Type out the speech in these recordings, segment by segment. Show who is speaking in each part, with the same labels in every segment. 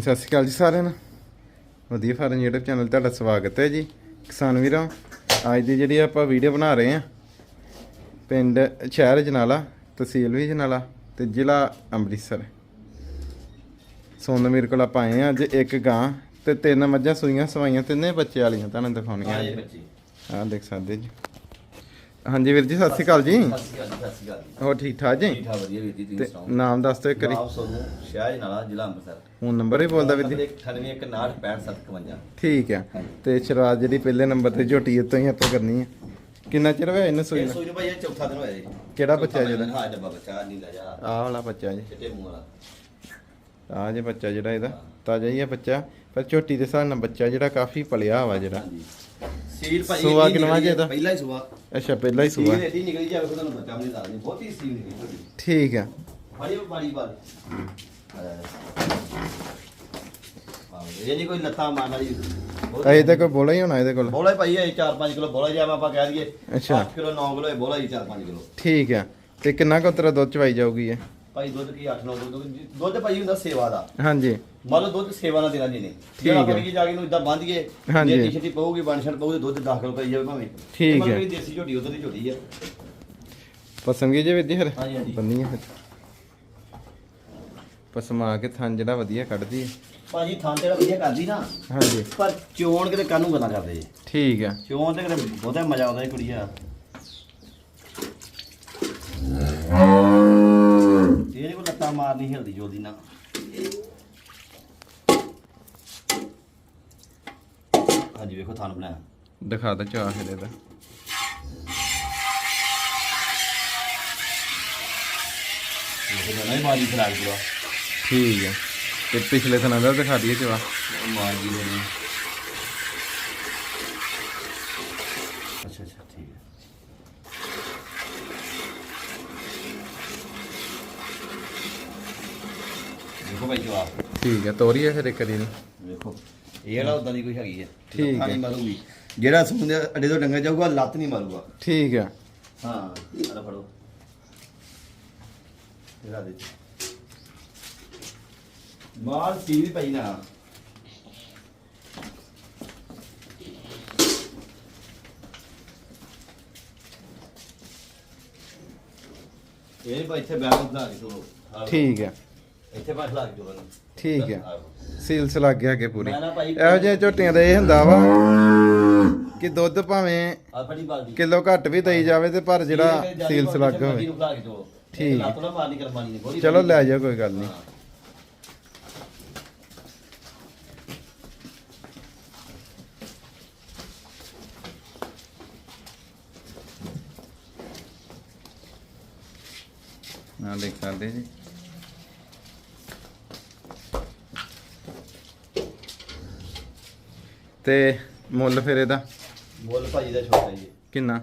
Speaker 1: ਸਤਿ ਸ਼੍ਰੀ ਅਕਾਲ ਜੀ ਸਾਰਿਆਂ ਨੂੰ। ਵਧੀਆ ਫਾਰਮ YouTube ਚੈਨਲ ਤੁਹਾਡਾ ਸਵਾਗਤ ਹੈ ਜੀ। ਕਿਸਾਨ ਵੀਰੋ ਅੱਜ ਦੀ ਜਿਹੜੀ ਆਪਾਂ ਵੀਡੀਓ ਬਣਾ ਰਹੇ ਹਾਂ ਪਿੰਡ ਸ਼ਹਿਰ ਜਨਾਲਾ ਤਹਿਸੀਲ ਵੀ ਜਨਾਲਾ ਤੇ ਜ਼ਿਲ੍ਹਾ ਅੰਮ੍ਰਿਤਸਰ। ਸੋਨ ਮੇਰੇ ਕੋਲ ਆਪਾਂ ਆਏ ਹਾਂ ਅੱਜ ਇੱਕ ਗਾਂ ਤੇ ਤਿੰਨ ਮੱਝਾਂ ਸੂਈਆਂ ਸਵਾਈਆਂ ਤਿੰਨੇ ਬੱਚੇ ਵਾਲੀਆਂ ਤੁਹਾਨੂੰ ਦਿਖਾਉਣੀਆਂ ਆਹ ਦੇਖ ਸਕਦੇ ਜੀ। ਹਾਂਜੀ ਵੀਰ ਜੀ ਸਤਿ ਸ਼੍ਰੀ ਅਕਾਲ ਜੀ।
Speaker 2: ਸਤਿ ਸ਼੍ਰੀ ਅਕਾਲ ਜੀ, ਸਤਿ ਸ਼੍ਰੀ ਅਕਾਲ ਜੀ।
Speaker 1: ਹੋਰ ਠੀਕ ਠਾਕ ਜੀ?
Speaker 2: ਠੀਕ ਠਾਕ ਵਧੀਆ ਵੀਰ ਜੀ
Speaker 1: ਤੇ
Speaker 2: ਤੁਸੀਂ ਸੁਣਾਓ?
Speaker 1: ਨਾਮ ਦੱਸ ਦਿਓ ਇੱਕ ਵਾਰੀ।
Speaker 2: ਨਾਮ ਸੋਨੂੰ ਨਾਲਾ ਜ਼ਿਲ੍ਹਾ ਅੰਮ੍ਰਿਤਸਰ।
Speaker 1: ਫੋਨ ਨੰਬਰ ਹੀ ਬੋਲਦਾ ਵੀਰ ਜੀ।
Speaker 2: 9819655751
Speaker 1: ਠੀਕ
Speaker 2: ਹਾਂਜੀ।
Speaker 1: ਤੇ ਸ਼ੁਰੂਆਤ ਜਿਹੜੀ ਪਹਿਲੇ ਨੰਬਰ ਤੇ ਝੋਟੀ ਉੱਤੋਂ ਹੀ ਆਪਾਂ ਕਰਨੀ ਹੈ ਕਿੰਨਾ ਚਿਰ ਹੋਇਆ ਇਹਨੂੰ ਸੂਈ
Speaker 2: ਇਹ
Speaker 1: ਨੂੰ?
Speaker 2: ਸੋਈ ਭਾਈ ਇਹ ਚੌਥਾ ਦਿਨ ਹੋਇਆ ਜੀ।
Speaker 1: ਕਿਹੜਾ ਬੱਚਾ
Speaker 2: ਚੌਥਾ? ਦਿਨ, ਹਾਂ ਡੱਬਾ ਬੱਚਾ ਨੀਲਾ ਜਿਹਾ।
Speaker 1: ਆਹ ਵਾਲਾ ਬੱਚਾ ਜੀ।
Speaker 2: ਚਿੱਟੇ ਮੂੰਹ ਵਾਲਾ।
Speaker 1: ਆਹ ਜੇ ਬੱਚਾ ਜਿਹੜਾ ਇਹਦਾ। ਤਾਜ਼ਾ ਹੀ ਹੈ ਬੱਚਾ। ਪਰ ਝੋਟੀ ਦੇ ਹਿਸਾਬ ਨਾਲ ਬੱਚਾ ਜਿਹੜਾ ਕਾਫੀ ਪਲਿਆ ਵਾ ਜਿਹੜਾ।
Speaker 2: ਹਾਂਜੀ। ਸੀਲ ਭਾਈ
Speaker 1: ਸੂਆ
Speaker 2: ਇੰਨੀ
Speaker 1: ਕਿੰਨਵਾਂ
Speaker 2: ਨਿਕਲੀ
Speaker 1: ਜੀ ਇਹਦਾ?
Speaker 2: ਪਹਿਲਾ ਹੀ ਸੂਆ
Speaker 1: ਅੱਛਾ ਪਹਿਲਾਂ ਹੀ
Speaker 2: ਸੀਲ
Speaker 1: ਸੂਆ
Speaker 2: ਇਹਦੀ ਨਿਕਲੀ ਜਾਵੇ ਤੁਹਾਨੂੰ ਬੱਚਾ ਵੀ ਨਹੀਂ ਦੱਸਦੀ ਬਹੁਤੀ ਸੀਲ ਨਿਕਲੀ ਤੁਹਾਡੀ।
Speaker 1: ਠੀਕ ਹੈ
Speaker 2: ਬੜੀ ਬੜੀ ਬਾਤ ਇਹ ਨਹੀਂ ਕੋਈ ਲੱਤਾਂ ਮਾਰਨ ਵਾਲੀ।
Speaker 1: ਅਜੇ ਤਾਂ ਕੋਈ ਬੋਲਾ ਹੀ ਹੋਣਾ ਇਹਦੇ ਕੋਲ।
Speaker 2: ਬੋਲਾ ਹੀ ਭਾਈ ਇਹ 4-5 ਕਿਲੋ ਬੋਲਾ ਜਿਵੇਂ ਆਪਾਂ ਕਹਿ ਦਈਏ।
Speaker 1: ਅੱਛਾ।
Speaker 2: 8 ਕਿਲੋ 9 ਕਿਲੋ ਇਹ ਬੋਲਾ ਹੀ 4-5 ਕਿਲੋ।
Speaker 1: ਠੀਕ ਹੈ ਤੇ ਕਿੰਨਾ ਕੁ ਤੇਰਾ ਦੁੱਧ ਚਵਾਈ ਜਾਊਗੀ ਇਹ?
Speaker 2: ਭਾਈ ਦੁੱਧ ਕੀ 8-9 ਕਿਲੋ ਦੁੱਧ- ਦੁੱਧ ਭਾਈ ਹੁੰਦਾ ਸੇਵਾ ਦਾ।
Speaker 1: ਹਾਂਜੀ।
Speaker 2: ਮੰਨ ਲਓ ਦੁੱਧ ਸੇਵਾ ਨਾਲ ਦੇਣਾ ਜੀ ਨੇ
Speaker 1: ਠੀਕ ਹੈ।
Speaker 2: ਆਪਾਂ ਜਾ ਕੇ ਨੂੰ ਇਦਾਂ
Speaker 1: ਹਾਂਜੀ।
Speaker 2: ਜੇ ਟੀ-ਸ਼ਰਟ ਪਊਗੀ ਬੰਨਸ਼ਣ ਪਊਗੀ ਦੁੱਧ 10 ਕਿਲੋ ਪਈ ਜਾਵੇ ਭਾਵੇਂ।
Speaker 1: ਠੀਕ ਹੈ।
Speaker 2: ਵੀ ਦੇਸੀ ਝੋਟੀ ਉਧਰ ਦੀ ਝੋਟੀ ਆ।
Speaker 1: ਪਸੰਦ ਜੇ ਵੀਰ ਜੀ ਫਿਰ?
Speaker 2: ਹਾਂਜੀ, ਹਾਂਜੀ।
Speaker 1: ਬੰਨੀ ਹੈ ਫਿਰ। ਪਸਮਾ ਕੇ ਥਣ ਜਿਹੜਾ ਵਧੀਆ ਕੱਢਦੀ ਹੈ
Speaker 2: ਭਾਜੀ ਥਾਂ ਤੇ ਵਧੀਆ ਕਰਦੀ ਨਾ
Speaker 1: ਹਾਂਜੀ।
Speaker 2: ਪਰ ਚੋਣ ਕਿਤੇ ਕਾਨੂੰ ਗੱਲਾਂ ਕਰਦੇ ਜੀ।
Speaker 1: ਠੀਕ ਹੈ
Speaker 2: ਚੋਣ ਤੇ ਕਿਤੇ ਬਹੁਤਾ ਮਜ਼ਾ ਆਉਂਦਾ ਇਹ ਇਹ ਲੱਤਾਂ ਮਾਰਨੀ ਹਿਲਦੀ ਜੋਦੀ ਨਾ ਹਾਂਜੀ ਵੇਖੋ ਥਾਨ ਬਣਾਇਆ।
Speaker 1: ਦਿਖਾ ਦੇ ਚਾਹ ਇਹਦਾ।
Speaker 2: ਵੇਖੋ ਨਾ ਹੀ ਮਾਰੀ ਫਰਾਗ ਪੂਰਾ।
Speaker 1: ਠੀਕ ਹੈ ਤੇ ਪਿਛਲੇ ਥਣਾ ਦਾ ਦਿਖਾ ਦਈਏ ਚਵਾ
Speaker 2: ਮਾਰ ਦੀ ਨੇ ਅੱਛਾ ਅੱਛਾ ਠੀਕ ਹੈ ਭਾਈ ਜਵਾਬ।
Speaker 1: ਠੀਕ ਹੈ ਤੋਰੀਏ ਫਿਰ ਇੱਕ ਵਾਰੀ ਨੂੰ।
Speaker 2: ਵੇਖੋ ਇਹ ਜਿਹੜਾ ਉਦਾਂ ਦੀ ਕੋਈ ਹੈਗੀ ਹੈ।
Speaker 1: ਠੀਕ ਹੈ।
Speaker 2: ਮਾਰੂਗੀ। ਜਿਹੜਾ ਸੁਣਦੇ ਅੱਡੇ ਤੋਂ ਡੰਗਾ ਜਾਊਗਾ ਲੱਤ ਨਹੀਂ ਮਾਰੂਗਾ।
Speaker 1: ਠੀਕ ਹੈ।
Speaker 2: ਹਾਂ ਆਲਾ ਫੜੋ। ਇਹਦਾ ਦੇ ਮਾਲ ਸੀਲ ਪਈ ਨਾ। ਇਹ ਭਾਈ ਇੱਥੇ ਬੈਗ ਬਣਾ ਕੇ ਦੋ
Speaker 1: ਠੀਕ ਹੈ।
Speaker 2: ਇੱਥੇ।
Speaker 1: ਠੀਕ ਹੈ। ਸੀਲਸ ਲੱਗ ਗਿਆ ਅੱਗੇ ਪੂਰੀ
Speaker 2: ਮੈਂ ਨਾ ਭਾਈ-
Speaker 1: ਇਹੋ ਜਿਹੇ ਝੋਟੀਆਂ ਦਾ ਇਹ ਹੁੰਦਾ ਵਾ ਕਿ ਦੁੱਧ ਭਾਵੇਂ
Speaker 2: ਆ ਫੜੀ ਬਾਲਦੀ
Speaker 1: ਕਿਲੋ ਘੱਟ ਵੀ ਦੇਈ ਜਾਵੇ ਤੇ ਪਰ ਜਿਹੜਾ ਸੀਲਸ ਲੱਗ ਹੋਵੇ। ਠੀਕ।
Speaker 2: ਲੱਤ ਨਾ ਮਾਰਨੀ ਕਰਮਾਨੀ ਨੇ ਬਹੁਤੀ
Speaker 1: ਚਲੋ ਲੈ ਜਾਓ ਕੋਈ ਗੱਲ ਨਹੀਂ। ਆ ਦੇਖ ਸਕਦੇ ਜੀ ਤੇ ਮੁੱਲ ਫਿਰ ਇਹਦਾ?
Speaker 2: ਮੁੱਲ ਭਾਜੀ ਦਾ ਛੋਟਾ ਜੀ
Speaker 1: ਕਿੰਨਾ?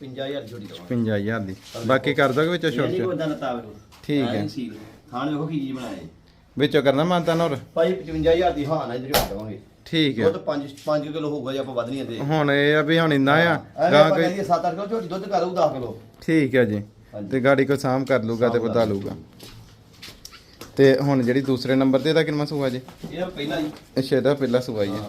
Speaker 2: 55000 ਜੋੜੀ ਦਵਾਂਗੇ
Speaker 1: 55000 ਦੀ। ਬਾਕੀ ਕਰ ਦੋਗੇ ਵਿੱਚੋਂ ਛੋਟ
Speaker 2: ਨਹੀਂ ਕੋਈ ਵੇਖੋ
Speaker 1: ਠੀਕ ਹੈ।
Speaker 2: ਖਾਣ ਵੇਖੋ ਕੀ ਚੀਜ਼ ਬਣਾਏ।
Speaker 1: ਵਿੱਚੋਂ ਕਰਨਾ ਮਾਨਤਾ ਹੋਰ
Speaker 2: ਭਾਈ 55000 ਦੀ ਹਾਂ ਨਾ ਇਧਰ ਕਰ ਦਵਾਂਗੇ
Speaker 1: ਠੀਕ ਹੈ।
Speaker 2: ਦੁੱਧ 5 5 ਕਿਲੋ ਹੋਊਗਾ ਜੇ ਆਪਾਂ ਵੱਧ ਨਹੀਂ ਆਂਦੇ
Speaker 1: ਹੁਣ ਇਹ ਆ ਵੀ ਹੁਣ ਇੰਨਾ ਆ।
Speaker 2: ਗਾਂ ਕੋਈ
Speaker 1: ਕੋਈ
Speaker 2: 7-8 ਕਿਲੋ ਝੋਟੀ ਦੁੱਧ ਕਰ ਦਊ 10 ਕਿਲੋ।
Speaker 1: ਠੀਕ ਹੈ ਜੀ। ਤੇ ਗਾੜੀ ਕੋ ਸਾਮ ਕਰ ਲੂਗਾ ਤੇ ਬਤਾ ਲੂਗਾ ਤੇ ਹੁਣ ਜਿਹੜੀ ਦੂਸਰੇ ਨੰਬਰ ਤੇ ਇਹਦਾ ਕਿੰਨਾ ਸੂਆ ਜੀ?
Speaker 2: ਇਹਦਾ ਪਹਿਲਾਂ ਜੀ।
Speaker 1: ਅੱਛਾ ਇਹਦਾ ਪਹਿਲਾ ਸੂਆ ਹਾਂ।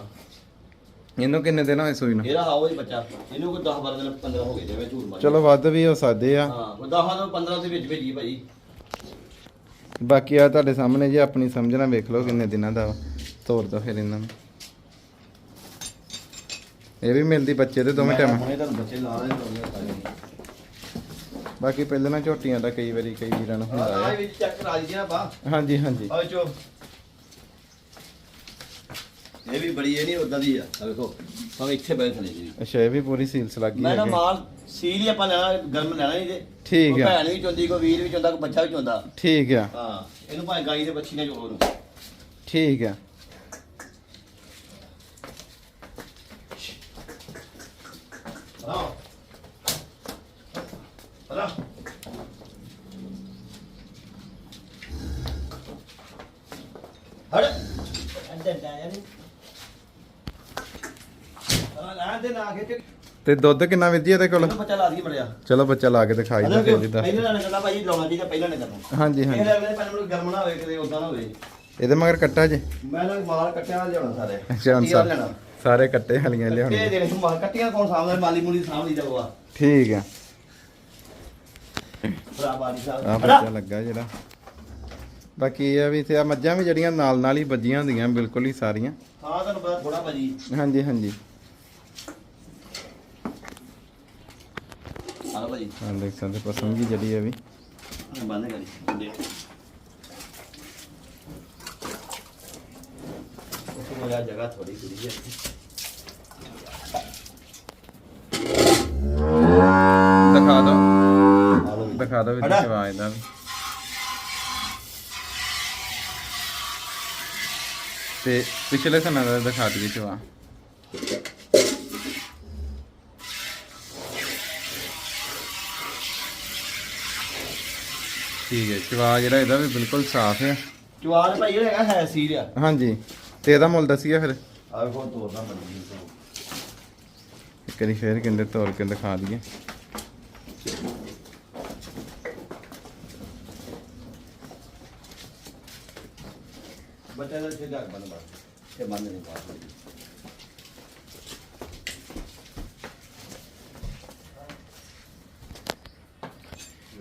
Speaker 1: ਇਹਨੂੰ ਕਿੰਨੇ ਦਿਨ ਹੋਏ ਸੂਈ ਨੂੰ?
Speaker 2: ਇਹਦਾ ਹਾਓ ਹੀ ਬੱਚਾ। ਇਹਨੂੰ ਕੋਈ 10 12 ਦਿਨ 15 ਹੋ ਗਏ ਜਿਵੇਂ ਝੂਠ ਮਾਰ
Speaker 1: ਚਲੋ ਵੱਧ ਵੀ ਹੋ ਸਕਦੇ ਆ।
Speaker 2: ਹਾਂ ਕੋਈ 10 ਤੋਂ 15 ਦੇ ਵਿੱਚ ਭੇਜੀ ਭਾਈ।
Speaker 1: ਬਾਕੀ ਆ ਤੁਹਾਡੇ ਸਾਹਮਣੇ ਜੇ ਆਪਣੀ ਸਮਝਣਾ ਵੇਖ ਲਓ ਕਿੰਨੇ ਦਿਨਾਂ ਦਾ ਵਾ। ਤੋਰ ਦੋ ਫਿਰ ਇਹਨਾਂ ਨੂੰ। ਇਹ ਵੀ ਮਿਲਦੀ ਬੱਚੇ ਦੇ ਦੋਵੇਂ ਟਾਈਮ।
Speaker 2: ਹੁਣੇ ਤੁਹਾਨੂੰ ਬੱਚੇ ਲਾ ਰਹੇ ਹੋਣਗੇ
Speaker 1: ਬਾਕੀ ਪਹਿਲਾਂ ਨਾ ਝੋਟੀਆਂ ਦਾ ਕਈ ਵਾਰੀ ਕਈ ਵੀਰਾਂ ਨੂੰ ਹੁੰਦਾ
Speaker 2: ਆ।
Speaker 1: ਆ
Speaker 2: ਵਿੱਚ ਚੈੱਕ ਕਰਾ
Speaker 1: ਹਾਂਜੀ ਹਾਂਜੀ।
Speaker 2: ਆ ਚੋ ਇਹ ਵੀ ਬੜੀ ਇਹ ਨਹੀਂ ਉਦਾਂ ਦੀ ਆ। ਵੇਖੋ ਭਾਵੇਂ ਇੱਥੇ ਬੈਠ ਥਲੇ ਜੀ।
Speaker 1: ਅੱਛਾ ਇਹ ਵੀ ਪੂਰੀ ਸੀਲਸ ਲੱਗੀ
Speaker 2: ਮੈਂ ਨਾ
Speaker 1: ਹੈਗੀ।
Speaker 2: ਮਾਲ ਸੀਲ ਹੀ ਆਪਾਂ ਲੈਣਾ ਗਰਮ ਲੈਣਾ ਨਹੀਂ ਤੇ
Speaker 1: ਠੀਕ
Speaker 2: ਕੋਈ
Speaker 1: ਹੈ।
Speaker 2: ਭੈਣ ਵੀ ਚੁੰਦੀ ਕੋਈ ਵੀਰ ਵੀ ਚੁੰਦਾ ਕੋਈ ਬੱਚਾ ਵੀ ਚੁੰਦਾ।
Speaker 1: ਠੀਕ ਆ।
Speaker 2: ਹਾਂ ਇਹਨੂੰ ਭਾਵੇਂ ਗਾਈ ਦੇ ਬੱਚੀ ਨੇ ਜੋੜੋ ਨੂੰ
Speaker 1: ਠੀਕ ਆ।
Speaker 2: ਹਾਂ ਹਲਾ ਹੜ ਅੰਦਰ ਜਾ ਯਾਰ। ਲਾਂ ਨਾ ਕੇ
Speaker 1: ਤੇ ਦੁੱਧ ਕਿੰਨਾ ਵਿਧੀ ਇਹਦੇ ਕੋਲ?
Speaker 2: ਬੱਚਾ ਲਾ ਦੀ ਮੜਿਆ।
Speaker 1: ਚਲੋ ਬੱਚਾ ਲਾ ਕੇ ਦਿਖਾਈ ਦੇ
Speaker 2: ਪਹਿਲਾਂ ਨਾ ਕਰਦਾ ਭਾਈ ਲਾਉਣਾ ਚਾਹੀਦਾ ਪਹਿਲਾਂ ਨਾ ਕਰਨਾ
Speaker 1: ਹਾਂਜੀ ਹਾਂਜੀ।
Speaker 2: ਲੱਗਦਾ ਪਹਿਲਾਂ ਮੈਨੂੰ ਗਰਮ ਨਾ ਹੋਵੇ ਕਿਤੇ ਉਦਾਂ ਨਾ ਹੋਵੇ।
Speaker 1: ਇਹਦੇ ਮਗਰ ਕੱਟਾ ਜੇ?
Speaker 2: ਮੈਂ ਨਾ ਮਾਲ ਕੱਟਿਆ ਲਿਆਉਣਾ ਸਾਰੇ।
Speaker 1: ਅੱਛਾ
Speaker 2: ਲੈਣਾ
Speaker 1: ਸਾਰੇ ਕੱਟੇ ਵਾਲੀਆਂ
Speaker 2: ਇਹ
Speaker 1: ਲਿਆਉਣੀਆਂ
Speaker 2: ਜਿਹੜੇ ਮਾਲ ਕੱਟੀਆਂ ਕੌਣ ਸਾਹਮਣੇ ਮਾਲੀ ਮੂਲੀ ਸਾਹਮਣੇ ਜਾਊਗਾ
Speaker 1: ਠੀਕ ਆ।
Speaker 2: ਭਰਾ ਬਾਰੀ
Speaker 1: ਆ
Speaker 2: ਸਾਹਿਬ
Speaker 1: ਬੱਚਾ ਲੱਗਾ ਜਿਹੜਾ। ਬਾਕੀ ਇਹ ਆ ਵੀ ਤੇ ਆ ਮੱਝਾਂ ਵੀ ਜਿਹੜੀਆਂ ਨਾਲ ਨਾਲ ਹੀ ਵੱਜੀਆਂ ਹੁੰਦੀਆਂ ਬਿਲਕੁਲ ਹੀ ਸਾਰੀਆਂ।
Speaker 2: ਹਾਂ ਤੁਹਾਨੂੰ ਪਤਾ ਥੋੜਾ ਭਾਜੀ।
Speaker 1: ਹਾਂਜੀ ਹਾਂਜੀ।
Speaker 2: ਹਾਂ ਭਾਜੀ
Speaker 1: ਹਾਂ ਦੇਖ ਸਕਦੇ ਪਸੰਦ ਵੀ ਜਿਹੜੀ ਆ ਵੀ।
Speaker 2: ਬੰਦ ਕਰੀ ਯਾਰ ਜਗ੍ਹਾ ਥੋੜੀ ਕੁੜੀ ਹੈ।
Speaker 1: ਦਿਖਾ ਦਿਓ।
Speaker 2: ਲਓ
Speaker 1: ਦਿਖਾ ਦਿਓ ਵੀ
Speaker 2: ਹਨਾ?
Speaker 1: ਆਵਾਜ਼ ਦਾ ਵੀ। ਤੇ ਪਿਛਲੇ ਸਨਾਂ ਦਾ ਦਿਖਾ ਦਈਏ ਚਵਾ ਠੀਕ ਹੈ ਚਵਾ ਜਿਹੜਾ ਇਹਦਾ ਵੀ ਬਿਲਕੁਲ ਸਾਫ਼ ਹੈ।
Speaker 2: ਜਵਾਨ ਭਾਈ ਹੈਗਾ ਹੈ ਸੀਰ ਆ।
Speaker 1: ਹਾਂਜੀ ਤੇ ਇਹਦਾ ਮੁੱਲ ਦੱਸੀਏ ਫਿਰ।
Speaker 2: ਆ ਵੇਖੋ ਤੋੜਨਾ ਬਣੀ
Speaker 1: ਇੱਕ ਵਾਰੀ ਫੇਰ ਕਹਿੰਦੇ ਤੋੜ ਕੇ ਦਿਖਾ ਦਈਏ।
Speaker 2: ਬੱਚਾ ਦਾ ਛੇੜਾ ਬੰਦ ਬਸ ਇਹ ਬੰਦ ਨਹੀਂ ਪਾ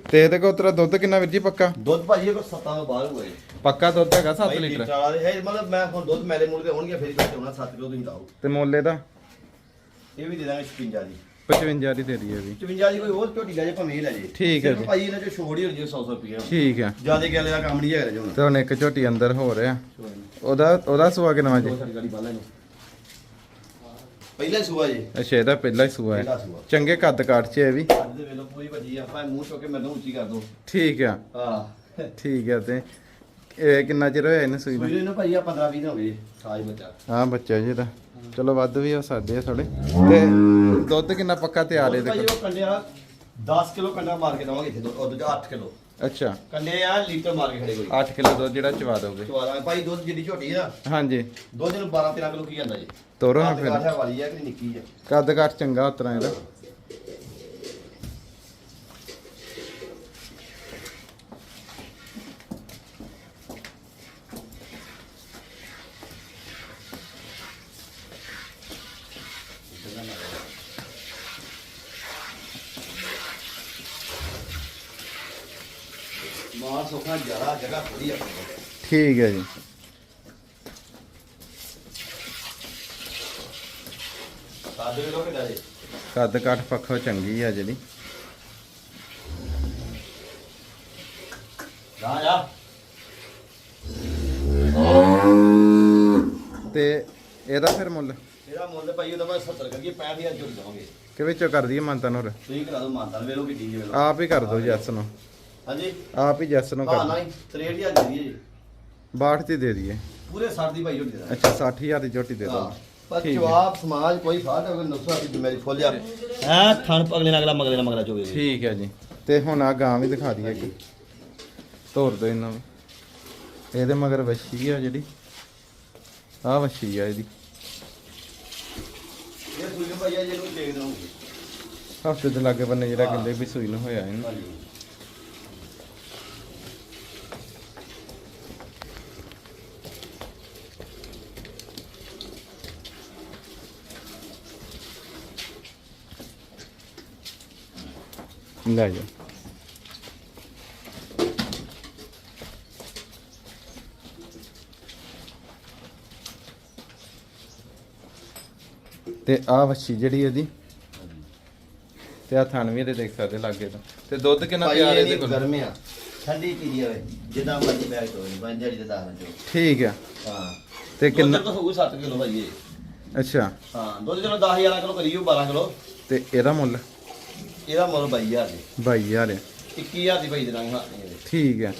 Speaker 1: ਤੇ ਇਹਦੇ ਕੋਲ ਤੇਰਾ ਦੁੱਧ ਕਿੰਨਾ ਵੀਰ ਜੀ ਪੱਕਾ?
Speaker 2: ਦੁੱਧ ਭਾਜੀ ਕੋ ਸੱਤਾਂ ਤੋਂ ਬਾਹਰ ਹੋਏ।
Speaker 1: ਪੱਕਾ ਦੁੱਧ ਹੈਗਾ 7
Speaker 2: ਭਾਈ
Speaker 1: ਲੀਟਰ?
Speaker 2: ਲੀਟਰ ਵਾਲੇ ਹੈ ਮਤਲਬ ਮੈਂ ਹੁਣ ਦੁੱਧ ਮੈਲੇ ਮੂਲ ਕੇ ਹੋਣਗੇ ਫਿਰ ਘੱਟ ਹੋਣਾ 7 ਕਿਲੋ ਤੁਸੀਂ ਲਾਓ।
Speaker 1: ਤੇ ਮੁੱਲ ਇਹਦਾ
Speaker 2: ਇਹ ਵੀ ਦੇ ਦਾਂਗੇ 56 ਦੀ।
Speaker 1: 55 ਦੀ ਦੇ ਦਈਏ ਵੀ।
Speaker 2: 55 ਦੀ ਕੋਈ ਹੋਰ ਝੋਟੀ ਲੈ ਜੇ ਭਾਵੇਂ ਇਹ ਲੈ ਜੇ
Speaker 1: ਠੀਕ ਹੈ
Speaker 2: ਸਿਰਫ
Speaker 1: ਜੀ।
Speaker 2: ਭਾਈ ਇਹਨਾਂ ਚ ਛੋੜ ਹੀ ਹੋ ਜੇ 100 100 ਰੁਪਏ
Speaker 1: ਠੀਕ ਆ
Speaker 2: ਜਿਆਦੇ ਗੱਲ ਦਾ ਕੰਮ ਨਹੀਂ ਹੈਗਾ ਜੀ ਹੁਣ
Speaker 1: ਤੇ ਹੁਣ ਇੱਕ ਝੋਟੀ ਅੰਦਰ ਹੋ ਰਿਹਾ। ਉਹਦਾ ਉਹਦਾ ਸੂਆ ਕਿੰਨਾ ਜੀ?
Speaker 2: ਦੋ ਬਾਲਾ ਨੂੰ ਪਹਿਲਾ ਸੂਆ ਜੀ।
Speaker 1: ਅੱਛਾ ਇਹਦਾ ਪਹਿਲਾ ਹੀ ਸੂਆ
Speaker 2: ਪਹਿਲਾ
Speaker 1: ਹੈ
Speaker 2: ਸੂਆ।
Speaker 1: ਚੰਗੇ ਕੱਦ ਕਾਠ ਚ ਇਹ ਵੀ।
Speaker 2: ਅੱਜ ਦੇ ਵੇਲੋ ਪੂਰੀ ਵੱਜੀ ਆ ਆਪਾਂ ਮੂੰਹ ਕੇ ਮੈਨੂੰ ਉੱਚੀ ਕਰ ਦੋ।
Speaker 1: ਠੀਕ ਆ।
Speaker 2: ਹਾਂ।
Speaker 1: ਠੀਕ ਆ ਤੇ ਇਹ ਕਿੰਨਾ ਚਿਰ ਹੋਇਆ ਇਹਨੂੰ ਸੂਈ ਨੂੰ?
Speaker 2: ਸੂਈ ਨੂੰ ਭਾਈ ਆ 15 20 ਦਿਨ ਹੋ ਗਏ ਸਾਜ ਬੱਚਾ।
Speaker 1: ਹਾਂ ਬੱਚਾ ਜੀ ਇਹਦਾ। ਚਲੋ ਵੱਧ ਵੀ ਹੋ ਸਕਦੇ ਆ ਥੋੜੇ ਤੇ ਦੁੱਧ ਕਿੰਨਾ ਪੱਕਾ ਤਿਆਰ ਇਹਦੇ
Speaker 2: ਭਾਈ ਉਹ ਕੰਡਿਆ 10 ਕਿਲੋ ਕੰਡਾ ਮਾਰ ਕੇ ਦਵਾਂਗੇ ਇੱਥੇ ਉਹ ਦੂਜਾ 8 ਕਿਲੋ।
Speaker 1: ਅੱਛਾ।
Speaker 2: ਕੰਡੇ ਆ ਲੀਟਰ ਮਾਰ ਕੇ ਖੜੇ ਕੋਈ।
Speaker 1: 8 ਕਿਲੋ ਦੁੱਧ ਜਿਹੜਾ ਚਵਾ ਦੋਗੇ।
Speaker 2: ਚਵਾਲਾ ਭਾਈ ਦੁੱਧ ਜਿੱਡੀ ਝੋਟੀ ਆ
Speaker 1: ਹਾਂਜੀ।
Speaker 2: ਦੁੱਧ ਨੂੰ 12 13 ਕਿਲੋ ਕੀ ਜਾਂਦਾ ਜੀ।
Speaker 1: ਤੋਰੋ ਫਿਰ।
Speaker 2: ਕਾਠਾ ਵਾਲੀ ਆ ਕਿ ਨਿੱਕੀ ਆ?
Speaker 1: ਕੱਦ ਕਾਠ ਚੰਗਾ ਉਤਰਾ ਇਹਦਾ
Speaker 2: ਮਾਰ ਸੋਖਾ ਜਰਾ ਜਗ੍ਹਾ ਥੋੜੀ ਆ ਆਪਣੇ ਕੋਲ।
Speaker 1: ਠੀਕ ਹੈ ਜੀ।
Speaker 2: ਸਾਦੇ ਕਿਦਾਂ ਜੀ?
Speaker 1: ਕੱਦ ਕਾਠ ਪੱਖੋਂ ਚੰਗੀ ਆ ਜਿਹੜੀ।
Speaker 2: ਜਾ ਜਾ।
Speaker 1: ਤੇ ਇਹਦਾ ਫਿਰ ਮੁੱਲ?
Speaker 2: ਇਹਦਾ ਮੁੱਲ ਭਾਈ ਉਹਦਾ ਮੈਂ 70 ਕਰੀਏ 65000 ਜੋੜ ਦਵਾਂਗੇ
Speaker 1: ਕਿ ਵਿੱਚੋਂ ਕਰ ਦਈਏ ਮੰਤਨ ਹੋਰ?
Speaker 2: ਤੁਸੀਂ ਕਰਾ ਦਿਓ ਮਾਨਤਾਨ ਵੇਲੋ ਕਿੱਡੀ ਜੀ ਵੇਲੋ
Speaker 1: ਆਪ ਹੀ ਕਰ ਦਿਓ ਜੈਸ ਨੂੰ।
Speaker 2: ਹਾਂਜੀ।
Speaker 1: ਆਪ ਹੀ ਜੈਸ ਨੂੰ
Speaker 2: ਹਾਂ
Speaker 1: ਕਰ
Speaker 2: ਨਹੀਂ 63000 ਦੇ ਦਈਏ ਜੀ।
Speaker 1: 62 ਦੀ ਦੇ ਦਈਏ।
Speaker 2: ਪੂਰੇ 60 ਦੀ ਭਾਈ ਝੋਟੀ ਦੇ ਦਾਂਗੇ
Speaker 1: ਅੱਛਾ 60000 ਦੀ ਝੋਟੀ ਦੇ
Speaker 2: ਹਾਂ
Speaker 1: ਦਿਓ
Speaker 2: ਪਰ
Speaker 1: ਠੀਕ ਹੈ।
Speaker 2: ਜਵਾਬ ਸਮਾਜ ਕੋਈ ਫਾਟ ਹੋਵੇ ਨੁਕਸਾ ਦੀ ਮੇਰੀ ਫੁੱਲ ਜਾ ਹੈ ਥਣ ਅਗਲੇ ਨਾਲ ਅਗਲਾ ਮਗਲੇ ਨਾਲ ਮਗਲਾ ਚੋਵੇ
Speaker 1: ਠੀਕ ਹੈ ਜੀ। ਤੇ ਹੁਣ ਆ ਗਾਂ ਵੀ ਦਿਖਾ ਦਈਏ ਇੱਕ। ਤੋਰ ਦੋ ਇਹਨਾਂ ਨੂੰ। ਇਹਦੇ ਮਗਰ ਵੱਛੀ ਆ ਜਿਹੜੀ। ਆ ਵੱਛੀ ਆ ਇਹਦੀ।
Speaker 2: ਇਹ ਸੂਈ ਨੂੰ ਭਾਈ ਆ ਜਿਹਨੂੰ ਦੇਖ ਦਵਾਂਗੇ
Speaker 1: ਹਫ਼ਤੇ ਦੇ ਲਾਗੇ ਬੰਨੇ ਜਿਹੜਾ। ਕਹਿੰਦੇ ਵੀ ਸੂਈ ਨੂੰ ਹੋਇਆ ਇਹਨੂੰ।
Speaker 2: ਹਾਂਜੀ
Speaker 1: ਲੈ ਜਾ ਤੇ ਆ ਵੱਛੀ ਜਿਹੜੀ ਇਹਦੀ? ਤੇ ਆ ਥਣ ਵੀ ਇਹਦੇ ਦੇਖ ਸਕਦੇ ਲਾਗੇ ਤੋਂ। ਤੇ ਦੁੱਧ ਕਿੰਨਾ ਪਿਆਰ
Speaker 2: ਇਹ
Speaker 1: ਇਹਦੇ ਕੋਲ?
Speaker 2: ਗਰਮ ਆ। ਠੰਡੀ ਚੀਜ਼ ਹੋਵੇ ਜਿੱਦਾਂ ਮਰਜ਼ੀ ਬੈਗ ਤੋਂ ਨਹੀਂ ਬੰਜੜੀ ਦੇ ਦਾਣਾ ਚੋ
Speaker 1: ਠੀਕ ਆ।
Speaker 2: ਹਾਂ।
Speaker 1: ਤੇ
Speaker 2: ਕਿੰਨਾ
Speaker 1: ਕਿੰਨਾ
Speaker 2: ਤਾਂ ਹੋਊ 7 ਕਿਲੋ ਭਾਈ ਇਹ।
Speaker 1: ਅੱਛਾ।
Speaker 2: ਹਾਂ ਦੁੱਧ ਚਲੋ 10000 ਕਿਲੋ ਕਰੀਓ 12 ਕਿਲੋ।
Speaker 1: ਤੇ ਇਹਦਾ ਮੁੱਲ?
Speaker 2: ਇਹਦਾ ਮੁੱਲ 22000 ਜੀ
Speaker 1: 22000 ਹੈ
Speaker 2: 21000 ਦੀ ਭਾਈ ਦੇ ਦਾਂਗੇ ਹਾਂ ਇਹਦੇ।
Speaker 1: ਠੀਕ ਹੈ।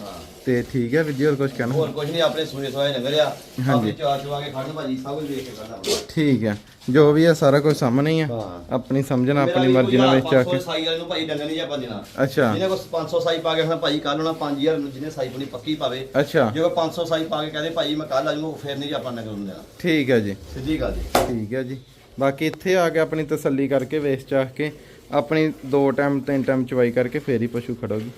Speaker 1: ਤੇ ਠੀਕ ਹੈ ਵੀਰ ਹੋਰ ਕੁਝ ਕਹਿਣਾ?
Speaker 2: ਹੋਰ ਕੁਝ ਨਹੀਂ ਆਪਣੇ ਸੂਏ ਸਵਾਏ ਨਗਰਿਆ
Speaker 1: ਹਾਂਜੀ।
Speaker 2: ਚਾਰ ਚਵਾ ਕੇ ਖੜਨ ਭਾਜੀ ਸਭ ਕੁਝ ਵੇਖ ਕੇ ਕਰਨਾ
Speaker 1: ਠੀਕ ਹੈ। ਜੋ ਵੀ ਹੈ ਸਾਰਾ ਕੁਝ ਸਾਹਮਣੇ ਹੀ ਆ। ਆਪਣੀ ਸਮਝਣਾ ਆਪਣੀ ਮਰਜ਼ੀ ਨਾਲ ਵਿੱਚ ਆ ਕੇ।
Speaker 2: ਸਾਈ ਵਾਲੇ ਨੂੰ ਭਾਈ ਡੰਗਰ ਨਹੀਂ ਆਪਾਂ ਦੇਣਾ।
Speaker 1: ਅੱਛਾ।
Speaker 2: ਜਿਹਨੇ ਕੋ 500 ਸਾਈ ਪਾ ਕੇ ਹੁਣ ਭਾਈ ਕੱਲ ਨੂੰ 5000 ਨੂੰ ਜਿਹਨੇ ਸਾਈ ਪੂਰੀ ਪੱਕੀ ਪਾਵੇ।
Speaker 1: ਅੱਛਾ।
Speaker 2: ਜੇ ਕੋ 500 ਸਾਈ ਪਾ ਕੇ ਕਹਦੇ ਭਾਈ ਮੈਂ ਕੱਲ ਆ ਜਾਊਂਗਾ ਫਿਰ ਨਹੀਂ ਜੀ ਆਪਾਂ ਨਗਰ ਨੂੰ ਦੇਣਾ।
Speaker 1: ਠੀਕ ਹੈ ਜੀ।
Speaker 2: ਸਿੱਧੀ ਗੱਲ ਜੀ।
Speaker 1: ਠੀਕ ਹੈ ਜੀ। ਬਾਕੀ ਇੱਥੇ ਆ ਕੇ ਆਪਣੀ ਤਸੱਲੀ ਕਰਕੇ ਵੇਚ ਚਾਹ ਕੇ ਆਪਣੀ ਦੋ ਟਾਈਮ ਤਿੰਨ ਟਾਈਮ ਚਵਾਈ ਕਰਕੇ ਫੇਰ ਹੀ ਪਸ਼ੂ ਖੜੋਗੀ।